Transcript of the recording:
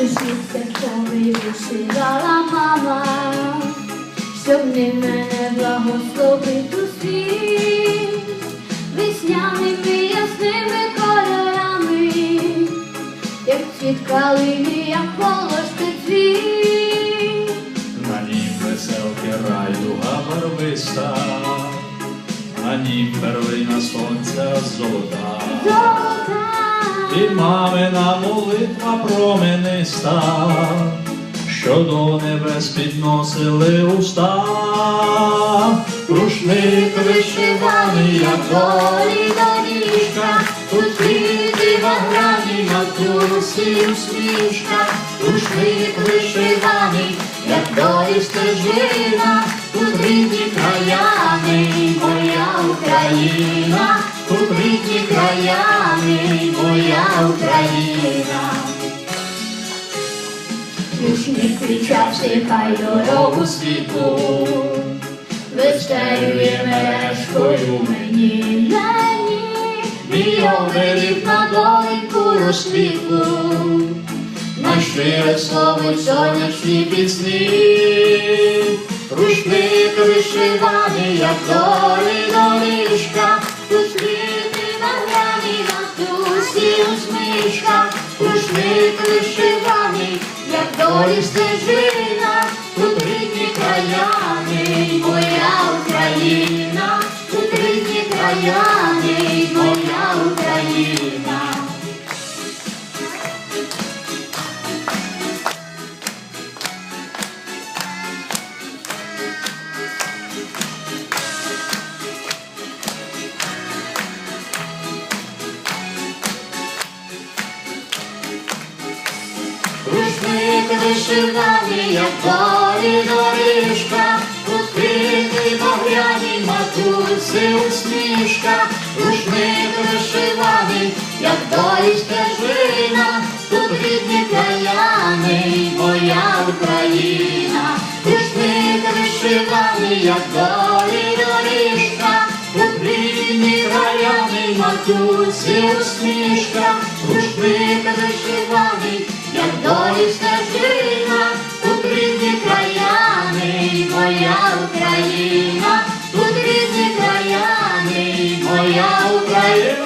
рушниця, коли вишивала мама, щоб не мене благословить у світ, весняними ясними кольорами, як цвіт калини, як волошки цвіт. На нім веселки райдуга барвиста, на нім перлина сонця золота. Золота, І мамина молитва промениста, що до небес підносили уста, рушник вишиваний, як долі доріжка, тут квіти баграні, матусі усмішка, рушник вишиваний, як долі стежина, тут рідні краяни, моя Україна, тут рідні краяни, моя Україна. рушник кричавши, хай дорогу світу, вистелює мережкою мені, мені, Мій оберіг на доленьку розквіту, на щире слово сонячні пісні, рушник вишиваний, як долі рушник вишиваний, як долі стежина, тут рідні краяни, Вишиваний, як долі доріжка, тут квіти багряні, матусі усмішка, рушник вишиваний, як долі стежина, тут рідні краяни, моя Україна, рушник вишиваний, як долі доріжка, тут рідні краяни, матусі усмішка, Україна!